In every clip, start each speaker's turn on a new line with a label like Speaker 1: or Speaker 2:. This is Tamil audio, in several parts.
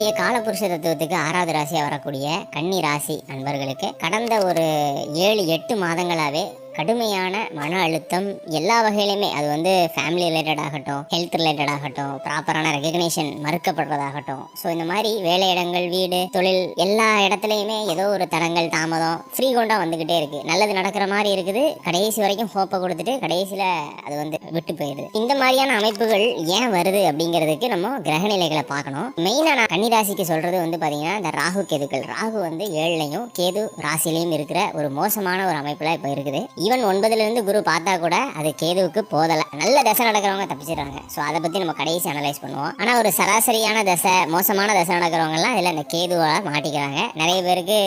Speaker 1: காலபுருஷ தத்துவத்துக்கு ஆறாவது ராசியாக வரக்கூடிய கன்னி ராசி நண்பர்களுக்கு கடந்த ஒரு ஏழு எட்டு மாதங்களாகவே கடுமையான மன அழுத்தம் எல்லா வகையிலுமே. அது வந்து ஃபேமிலி ரிலேட்டட் ஆகட்டும் ஹெல்த் ரிலேட்டட் ஆகட்டும் ப்ராப்பரான ரெகக்னேஷன் மறுக்கப்படுறதாகட்டும் ஸோ இந்த மாதிரி வேலையிடங்கள் வீடு தொழில் எல்லா இடத்துலையுமே ஏதோ ஒரு தடங்கள் தாமதம் ஃப்ரீ கொண்டா வந்துக்கிட்டே இருக்கு. நல்லது நடக்கிற மாதிரி இருக்குது. கடைசி வரைக்கும் ஹோப்பை கொடுத்துட்டு கடைசியில் அது வந்து விட்டு போயிடுது. இந்த மாதிரியான அமைப்புகள் ஏன் வருது அப்படிங்கிறதுக்கு நம்ம கிரகநிலைகளை பார்க்கணும். மெயினாக நான் கன்னிராசிக்கு சொல்றது வந்து பார்த்தீங்கன்னா இந்த ராகு கேதுக்கள். ராகு வந்து ஏழுலையும் கேது ராசிலையும் இருக்கிற ஒரு மோசமான ஒரு அமைப்பில் இப்போ இருக்குது. ஈவன் ஒன்பதுலேருந்து குரு பார்த்தா கூட அது கேதுவுக்கு போதலை. நல்ல தசை நடக்கிறவங்க தப்பிச்சிடுறாங்க ஸோ அதை பற்றி நம்ம கடைசி அனலைஸ் பண்ணுவோம். ஆனால் ஒரு சராசரியான தசை மோசமான தசை நடக்கிறவங்கலாம் இதில் இந்த கேதுவாக மாட்டிக்கிறாங்க. நிறைய பேருக்கு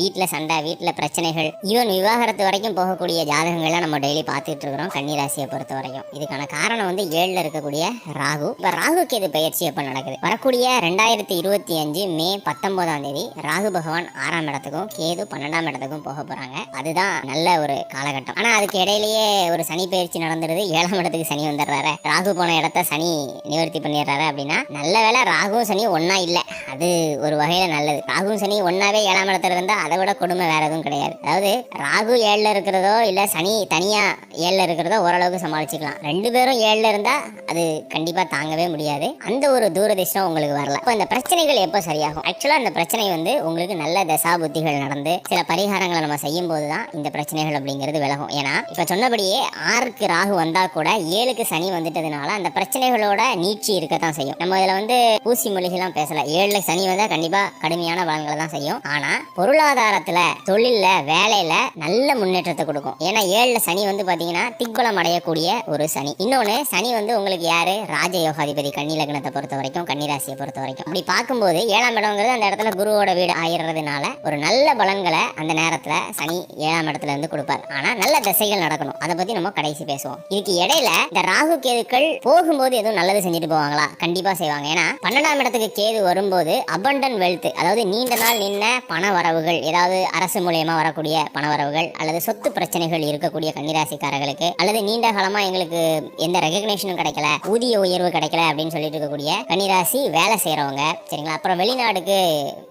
Speaker 1: வீட்டில் சண்டை வீட்டில் பிரச்சனைகள் ஈவன் விவாகரத்து வரைக்கும் போகக்கூடிய ஜாதகங்கள்லாம் நம்ம டெய்லி பார்த்துட்டு இருக்கிறோம் கன்னிராசியை பொறுத்த வரைக்கும். இதுக்கான காரணம் வந்து ஏழில் இருக்கக்கூடிய ராகு. இப்போ ராகு கேது பயிற்சி எப்போ நடக்குது? வரக்கூடிய ரெண்டாயிரத்தி இருபத்தி அஞ்சு மே பத்தொன்பதாம் தேதி ராகு பகவான் ஆறாம் இடத்துக்கும் கேது பன்னெண்டாம் இடத்துக்கும் போக போகிறாங்க அதுதான் நல்ல ஒரு காலகட்டம். ஆனால் அதுக்கு இடையிலேயே ஒரு சனி பயிற்சி நடந்துருது ஏழாம் இடத்துக்கு சனி வந்துடுறாரு. ராகு போன இடத்த சனி நிவர்த்தி பண்ணிடுறாரு அப்படின்னா நல்ல வேளை ராகுவும் சனி ஒன்னா இல்ல. அது ஒரு வகையில நல்லது. ராகுவும் சனி ஒன்னாவே ஏழாம் இடத்துல இருந்தா அதை விட கொடுமை வேற எதுவும் கிடையாது. அதாவது ராகு ஏழுல இருக்கிறதோ இல்ல சனி தனியா ஏழுல இருக்கிறதோ ஓரளவுக்கு சமாளிச்சுக்கலாம். ரெண்டு பேரும் ஏழுல இருந்தா அது கண்டிப்பா தாங்கவே முடியாது. அந்த ஒரு தூரதிஷ்டம் உங்களுக்கு வரல. இப்போ இந்த பிரச்சனைகள் எப்போ சரியாகும்? ஆக்சுவலா இந்த பிரச்சனை வந்து உங்களுக்கு நல்ல தசா புத்திகள் நடந்து சில பரிகாரங்களை நம்ம செய்யும் போது தான் இந்த பிரச்சனைகள் அப்படிங்கிறது விலகும். ஏன்னா இப்போ சொன்னபடியே ஆறுக்கு ராகு வந்தால் கூட ஏழுக்கு சனி வந்துட்டதுனால அந்த பிரச்சனைகளோட நீட்சி இருக்கத்தான் செய்யும். நம்ம இதில் வந்து ஊசி மொழிகள்லாம் பேசல. ஏழுல சனி வந்தால் கண்டிப்பாக கடுமையான பலன்களை தான் செய்யும். ஆனால் பொருளாதாரத்தில் தொழிலில் வேலையில் நல்ல முன்னேற்றத்தை கொடுக்கும். ஏன்னா ஏழில் சனி வந்து பார்த்தீங்கன்னா திக்குளம் அடையக்கூடிய ஒரு சனி. இன்னொன்று சனி வந்து உங்களுக்கு யாரு? ராஜயோகாதிபதி. கன்னி லக்னத்தை பொறுத்த வரைக்கும் கன்னிராசியை பொறுத்த வரைக்கும். அப்படி பார்க்கும்போது ஏழாம் இடங்கிறது அந்த இடத்துல குருவோட வீடு ஆயிடுறதுனால ஒரு நல்ல பலன்களை அந்த நேரத்தில் சனி ஏழாம் இடத்துல இருந்து கொடுப்பார். ஆனால் நல்ல திசைகள் நடக்கணும். அதை பத்தி நம்ம கடைசி பேசுவோம். இதுக்கு இடையில இந்த ராகு கேதுக்கள் போகும்போது எதுவும் நல்லது செஞ்சுட்டு போவாங்களா? கண்டிப்பா செய்வாங்க. ஏன்னா பன்னெண்டாம் இடத்துக்கு கேது வரும்போது அபண்டன் வெல்த் அதாவது நீண்ட நாள் நின்ன பண வரவுகள் ஏதாவது அரசு மூலியமா வரக்கூடிய பண வரவுகள் அல்லது சொத்து பிரச்சனைகள் இருக்கக்கூடிய கன்னிராசிக்காரர்களுக்கு அல்லது நீண்ட காலமா எங்களுக்கு எந்த ரெகக்னேஷனும் கிடைக்கல ஊதிய உயர்வு கிடைக்கல அப்படின்னு சொல்லிட்டு இருக்கக்கூடிய கன்னிராசி வேலை செய்யறவங்க சரிங்களா? அப்புறம் வெளிநாடுக்கு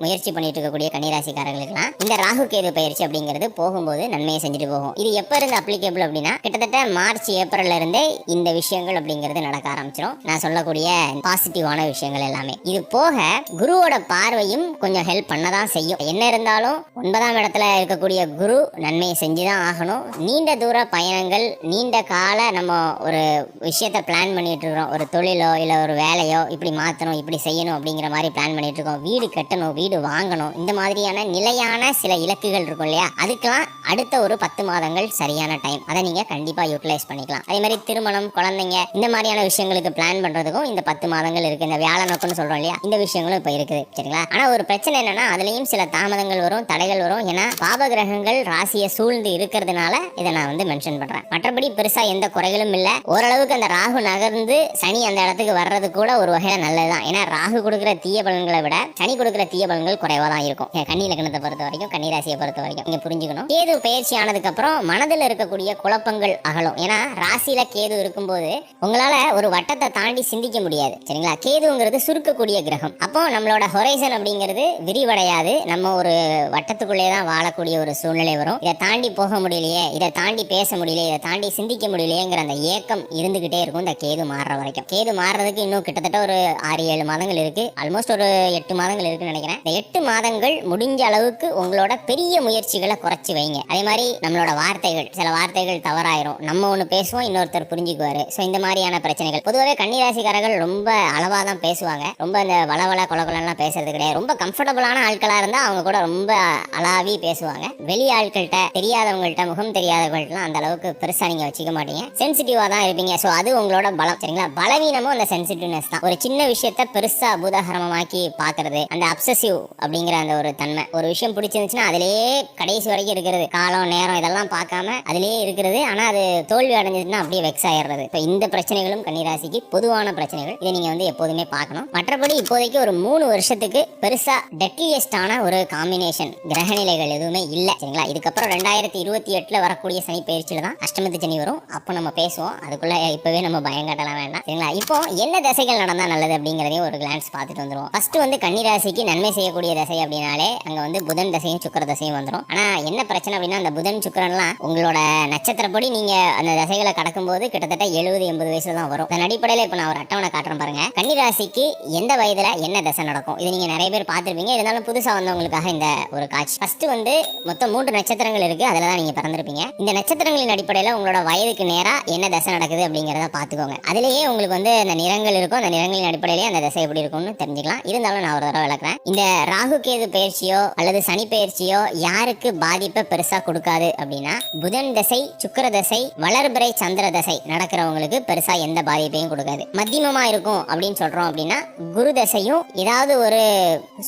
Speaker 1: முயற்சி பண்ணிட்டு இருக்கக்கூடிய கன்னிராசிக்காரர்களுக்குலாம் இந்த ராகு கேது பயிற்சி அப்படிங்கிறது போகும்போது நன்மையை செஞ்சுட்டு போகும். இது எப்போ இருந்து அப்ளிகேபிள் அப்படின்னா கிட்டத்தட்ட மார்ச் ஏப்ரல்ல இருந்தே இந்த விஷயங்கள் அப்படிங்கிறது நடக்க ஆரம்பிச்சிடும் நான் சொல்லக்கூடிய பாசிட்டிவான விஷயங்கள் எல்லாமே. இது போக குருவோட பார்வையும் கொஞ்சம் ஹெல்ப் பண்ணதான் செய்யும். என்ன இருந்தாலும் ஒன்பதாம் இடத்துல இருக்கக்கூடிய குரு நன்மையை செஞ்சுதான் ஆகணும். நீண்ட தூர பயணங்கள் நீண்ட கால நம்ம ஒரு விஷயத்தை பிளான் பண்ணிட்டு இருக்கிறோம். ஒரு தொழிலோ இல்லை ஒரு வேலையோ இப்படி மாற்றணும் இப்படி செய்யணும் அப்படிங்கிற மாதிரி பிளான் பண்ணிட்டு இருக்கோம். வீடு கட்டணும் வீடு வாங்கணும். இந்த மாதிரியான நிலையான சில இலக்குகள் இருக்கும் இல்லையா? அதுக்கெல்லாம் அடுத்த ஒரு பத்து மாதங்கள் சரியான டைம் அதை நீங்க கண்டிப்பா யூட்டிலைஸ் பண்ணிக்கலாம். அதே மாதிரி திருமணம் குழந்தைங்க இந்த மாதிரியான விஷயங்களுக்கு பிளான் பண்றதுக்கும் இந்த பத்து மாதங்கள் இருக்கு. இந்த வியாழ நோக்கம்னு சொல்றோம் இல்லையா? இந்த விஷயங்களும் இப்போ இருக்குது. சரிங்களா? ஆனா ஒரு பிரச்சனை என்னன்னா அதுலயும் சில தாமதங்கள் வரும் தடைகள் வரும். ஏன்னா பாப கிரகங்கள் ராசியை சூழ்ந்து இருக்கிறதுனால இதை நான் வந்து மென்ஷன் பண்றேன். மற்றபடி பெருசா எந்த குறைகளும் இல்லை. ஓரளவுக்கு அந்த ராகு நகர்ந்து சனி அந்த இடத்துக்கு வர்றது கூட ஒரு வகையில நல்லதுதான். ஏன்னா ராகு கொடுக்குற தீய பலன்களை விட சனி கொடுக்குற தீய பலன்கள் குறைவா தான் இருக்கும் கன்னி லக்னத்தை பொறுத்த வரைக்கும் கன்னிராசியை பொறுத்த வரைக்கும். நீங்க புரிஞ்சுக்கணும். ஏது பயிற்சி ஆனதுக்கு அப்புறம் மனதில் இருக்கக்கூடிய குழப்பங்கள் அகலும். ஏன்னா ராசியில கேது இருக்கும்போது உங்களால ஒரு வட்டத்தை தாண்டி சிந்திக்க முடியாது. சரிங்களா? கேதுங்கிறது சுருக்கக்கூடிய கிரகம். அப்போ நம்மளோட ஹொரைசன் அப்படிங்கிறது விரிவடையாது. நம்ம ஒரு வட்டத்துக்குள்ளே தான் வாழக்கூடிய ஒரு சூழ்நிலை வரும். இதை தாண்டி போக முடியலையே இதை தாண்டி பேச முடியலையே இதை தாண்டி சிந்திக்க முடியலையேங்கிற அந்த ஏக்கம் இருந்துகிட்டே இருக்கும் இந்த கேது மாறுற வரைக்கும். கேது மாறுறதுக்கு இன்னும் கிட்டத்தட்ட ஒரு ஆறு ஏழு மாதங்கள் இருக்கு. ஆல்மோஸ்ட் ஒரு எட்டு மாதங்கள் இருக்குன்னு நினைக்கிறேன். இந்த எட்டு மாதங்கள் முடிஞ்ச அளவுக்கு உங்களோட பெரிய முயற்சிகளை குறைச்சி வைங்க. அதே மாதிரி நம்மளோட வார்த்தைகள். சில வார்த்தைகள் தவறாயிரும். நம்ம ஒன்று பேசுவோம் இன்னொருத்தர் புரிஞ்சுக்குவாரு. ஸோ இந்த மாதிரியான பிரச்சனைகள். பொதுவாகவே கன்னிராசிக்காரர்கள் ரொம்ப அளவாக தான் பேசுவாங்க. ரொம்ப இந்த வளவள கொலகொலலாம் பேசுறது கிடையாது. ரொம்ப கம்ஃபர்டபுளான ஆட்களாக இருந்தால் அவங்க கூட ரொம்ப அலாவி பேசுவாங்க. வெளி ஆட்கள்கிட்ட தெரியாதவங்கள்ட்ட முகம் தெரியாதவங்கள்ட்டலாம் அந்த அளவுக்கு பெருசாக நீங்கள் வச்சுக்க மாட்டீங்க. சென்சிட்டிவாக தான் இருப்பீங்க. ஸோ அது உங்களோட பலம். சரிங்களா? பலவீனமும் அந்த சென்சிட்டிவ்னஸ் தான். ஒரு சின்ன விஷயத்த பெருசாக பூதாகரமாக்கி பார்க்கறது அந்த அப்சசிவ் அப்படிங்கிற அந்த ஒரு தன்மை. ஒரு விஷயம் பிடிச்சிருந்துச்சுன்னா அதிலேயே கடைசி வரைக்கும் இருக்கிறது. காலம் நேரம் இதெல்லாம் பார்க்காம அதிலேயே இருக்கிறது. ஆனால் அது தோல்வி அடைஞ்சதுன்னா அப்படியே வெக்ஸ் ஆயிடுறது. இப்போ இந்த பிரச்சனைகளும் கன்னிராசிக்கு பொதுவான பிரச்சனைகள். இதை நீங்கள் வந்து எப்போதுமே பார்க்கணும். மற்றபடி இப்போதைக்கு ஒரு மூணு வருஷத்துக்கு பெருசா டெட்லியஸ்டான ஒரு காம்பினேஷன் கிரகநிலைகள் எதுவுமே இல்லை. சரிங்களா? இதுக்கப்புறம் ரெண்டாயிரத்தி இருபத்தி எட்டுல வரக்கூடிய சனி பயிற்சியில தான் அஷ்டமத்து சனி வரும். அப்போ நம்ம பேசுவோம். அதுக்குள்ள இப்பவே நம்ம பயம் கட்டலாம் வேண்டாம். சரிங்களா? இப்போ என்ன தசைகள் நடந்தா நல்லது அப்படிங்கிறதையும் ஒரு கிளான்ஸ் பார்த்துட்டு வந்துருவோம். ஃபர்ஸ்ட் வந்து கன்னிராசிக்கு நன்மை செய்யக்கூடிய தசை அப்படின்னாலே அங்க வந்து புதன் தசையும் சுக்கர தசையும் வந்துடும் ஆனா என்ன பிரச்சனை அப்படின்னா அந்த புதன் சுக்கிரன்லாம் உங்களோட நட்சத்திரப்படி நீங்க அந்த தசைகளை கடக்கும்போது கிட்டத்தட்ட எழுபது எண்பது வயசுல தான் வரும். அதன் அடிப்படையில் இப்போ நான் ஒரு அட்டவணை காட்டுறேன் பாருங்க. கன்னிராசிக்கு எந்த வயதுல என்ன தசை நடக்கும்? இது நீங்க நிறைய பேர் பார்த்துருப்பீங்க. இருந்தாலும் புதுசா வந்தவங்களுக்காக இந்த ஒரு காட்சி. ஃபர்ஸ்ட் வந்து மொத்தம் மூன்று நட்சத்திரங்கள் இருக்கு. அதுல தான் நீங்க பிறந்திருப்பீங்க. இந்த நட்சத்திரங்களின் அடிப்படையில் உங்களோட வயதுக்கு நேரா என்ன தசை நடக்குது அப்படிங்கிறத பார்த்துக்கோங்க. அதுலயே உங்களுக்கு வந்து அந்த நிறங்கள் இருக்கும். அந்த நிறங்களின் அடிப்படையிலேயே அந்த தசை எப்படி இருக்கும்னு தெரிஞ்சுக்கலாம். இருந்தாலும் நான் ஒரு தடவை விளக்குறேன். இந்த ராகு கேது பயிற்சியோ அல்லது சனி பயிற்சியோ யாருக்கு பாதிப்பை பெருசா கொடுக்காது அப்படின்னா புதன் தசை சுக்கிர தசை வளர்பிறை சந்திர தசை நடக்கிறவங்களுக்கு பெருசா எந்த பாதிப்பையும் கொடுக்காது. மத்தியமமா இருக்கும் அப்படின்னு சொல்றோம் அப்படின்னா குரு தசையும் ஏதாவது ஒரு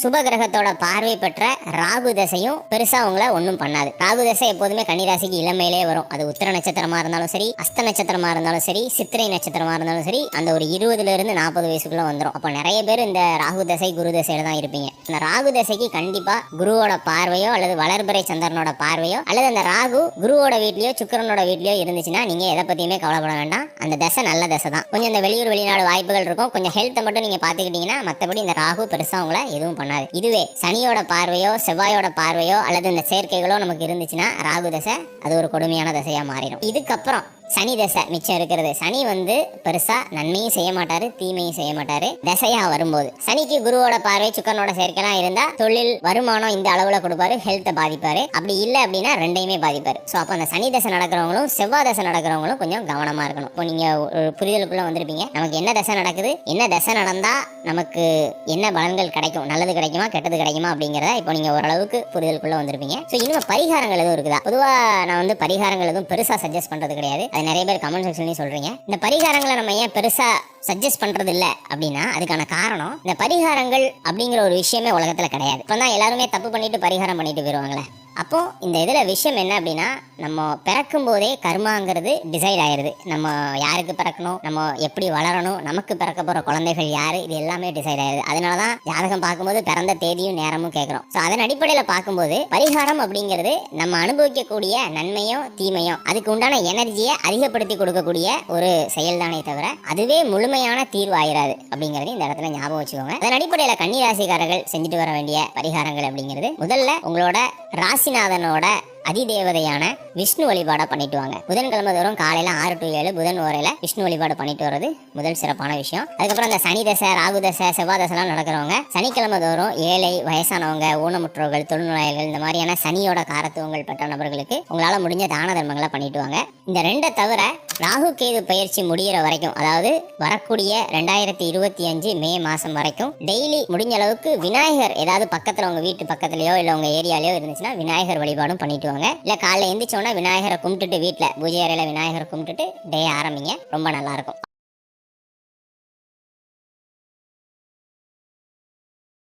Speaker 1: சுப கிரகத்தோட பார்வை பெற்ற ராகு தசையும் பெருசா உங்களை ஒன்றும் பண்ணாது. ராகு தசை எப்போதுமே கன்னிராசிக்கு இளமையிலே வரும். அது உத்திர நட்சத்திரமா இருந்தாலும் சரி அஸ்த நட்சத்திரமா இருந்தாலும் சரி சித்திரை நட்சத்திரமா இருந்தாலும் சரி அந்த ஒரு இருபதுல இருந்து நாற்பது வயசுக்குள்ள வந்துடும் அப்போ நிறைய பேர் இந்த ராகு தசை குரு தசையில தான் இருப்பீங்க. இந்த ராகு தசைக்கு கண்டிப்பா குருவோட பார்வையோ அல்லது வளர்பிறை சந்திரனோட பார்வையோ அல்லது அந்த ராகு குரு குருவோட வீட்லயோ சுக்கரனோட வீட்லயோ இருந்துச்சுன்னா நீங்க எதை பத்தியுமே கவலைப்பட வேண்டாம். அந்த தசை நல்ல தசை தான். கொஞ்சம் இந்த வெளியூர் வெளிநாடு வாய்ப்புகள் இருக்கும். கொஞ்சம் ஹெல்த்தை மட்டும் நீங்க பாத்துக்கிட்டீங்கன்னா மத்தபடி இந்த ராகு பெருசா உங்களை எதுவும் பண்ணாது. இதுவே சனியோட பார்வையோ செவ்வாயோட பார்வையோ அல்லது இந்த சேர்க்கைகளோ நமக்கு இருந்துச்சுன்னா ராகு தசை அது ஒரு கொடுமையான தசையா மாறிடும். இதுக்கப்புறம் சனி தசை மிச்சம் இருக்கிறது. சனி வந்து பெருசா நன்மையும் செய்ய மாட்டாரு தீமையும் செய்ய மாட்டாரு. தசையா வரும்போது. சனிக்கு குருவோட பார்வை சுக்கரனோட சேர்க்கலாம் இருந்தா தொழில் வருமானம் இந்த அளவுல கொடுப்பாரு ஹெல்த்தை பாதிப்பாரு. அப்படி இல்லை அப்படின்னா ரெண்டையுமே பாதிப்பாரு. ஸோ அப்போ அந்த சனி தசை நடக்கிறவங்களும் செவ்வாய் தசை நடக்கிறவங்களும் கொஞ்சம் கவனமா இருக்கணும். இப்போ நீங்க ஒரு புரிதலுக்குள்ள வந்திருப்பீங்க. நமக்கு என்ன தசை நடக்குது? என்ன தசை நடந்தா நமக்கு என்ன பலன்கள் கிடைக்கும்? நல்லது கிடைக்குமா? கெட்டது கிடைக்குமா? அப்படிங்கிறத இப்போ நீங்க ஓரளவுக்கு புரிதலுக்குள்ள வந்திருப்பீங்க. ஸோ இனிமே பரிகாரங்கள் எதுவும் இருக்குதா? பொதுவா நான் வந்து பரிகாரங்கள் எதுவும் பெருசா சஜஸ்ட் பண்றது கிடையாது. அது நிறைய பேர் கமெண்ட் செக்ஷன்லயும் சொல்றீங்க. இந்த பரிகாரங்களை நம்ம ஏன் பெருசா சஜஸ்ட் பண்றது இல்ல அப்படின்னா அதுக்கான காரணம் இந்த பரிகாரங்கள் அப்படிங்கிற ஒரு விஷயமே உலகத்துல கிடையாது. இப்போ தான் எல்லாருமே தப்பு பண்ணிட்டு பரிகாரம் பண்ணிட்டு போயிருவாங்களே. அப்போ இந்த இதில் விஷயம் என்ன அப்படின்னா நம்ம பிறக்கும் போதே கர்மாங்கிறது டிசைட் ஆயிடுது நம்ம யாருக்கு பிறக்கணும் நம்ம எப்படி வளரணும் நமக்கு பிறக்க போகிற குழந்தைகள் யார் இது எல்லாமே டிசைட் ஆயிருது. அதனால தான் ஜாதகம் பார்க்கும்போது பிறந்த தேதியும் நேரமும் கேட்குறோம். ஸோ அதன் அடிப்படையில் பார்க்கும்போது பரிகாரம் அப்படிங்கிறது நம்ம அனுபவிக்கக்கூடிய நன்மையும் தீமையும் அதுக்கு உண்டான எனர்ஜியை அதிகப்படுத்தி கொடுக்கக்கூடிய ஒரு செயல் தானே தவிர அதுவே முழுமையான தீர்வு ஆயிராது அப்படிங்கிறது இந்த இடத்துல ஞாபகம் வச்சுக்கோங்க. அதன் அடிப்படையில் கன்னிராசிக்காரர்கள் செஞ்சுட்டு வர வேண்டிய பரிகாரங்கள் அப்படிங்கிறது முதல்ல உங்களோட ராசி காசிநாதனோட அதிதேவதையான விஷ்ணு வழிபாடை பண்ணிட்டு வாங்க. புதன்கிழமை தோறும் காலையில ஆறு டு ஏழு புதன் ஓரையில விஷ்ணு வழிபாடு பண்ணிட்டு வர்றது முதல் சிறப்பான விஷயம். அதுக்கப்புறம் அந்த சனி தசை ராகு தசை செவ்வாய் தசைலாம் நடக்கிறவங்க சனிக்கிழமை தோறும் ஏழை வயசானவங்க ஊனமுற்றோர்கள் தொழுநோயாளிகள் இந்த மாதிரியான சனியோட காரத்துவங்கள் பெற்ற நபர்களுக்கு உங்களால முடிஞ்ச தான தர்மங்களை பண்ணிட்டு வாங்க. இந்த ரெண்டை தவிர ராகு கேது பயிற்சி முடியிற வரைக்கும் அதாவது வரக்கூடிய ரெண்டாயிரத்தி இருபத்தி அஞ்சு மே மாசம் வரைக்கும் டெய்லி முடிஞ்ச அளவுக்கு விநாயகர் ஏதாவது பக்கத்துல உங்க வீட்டு பக்கத்துலயோ இல்ல உங்க ஏரியாலயோ இருந்துச்சுன்னா விநாயகர் வழிபாடும் பண்ணிட்டு வாங்க. இல்ல காலைல எந்திரிச்சோன்னா விநாயகரை கும்பிட்டுட்டு வீட்டுல பூஜை அறையில விநாயகரை கும்பிட்டுட்டு டே ஆரம்பிங்க. ரொம்ப நல்லா இருக்கும்.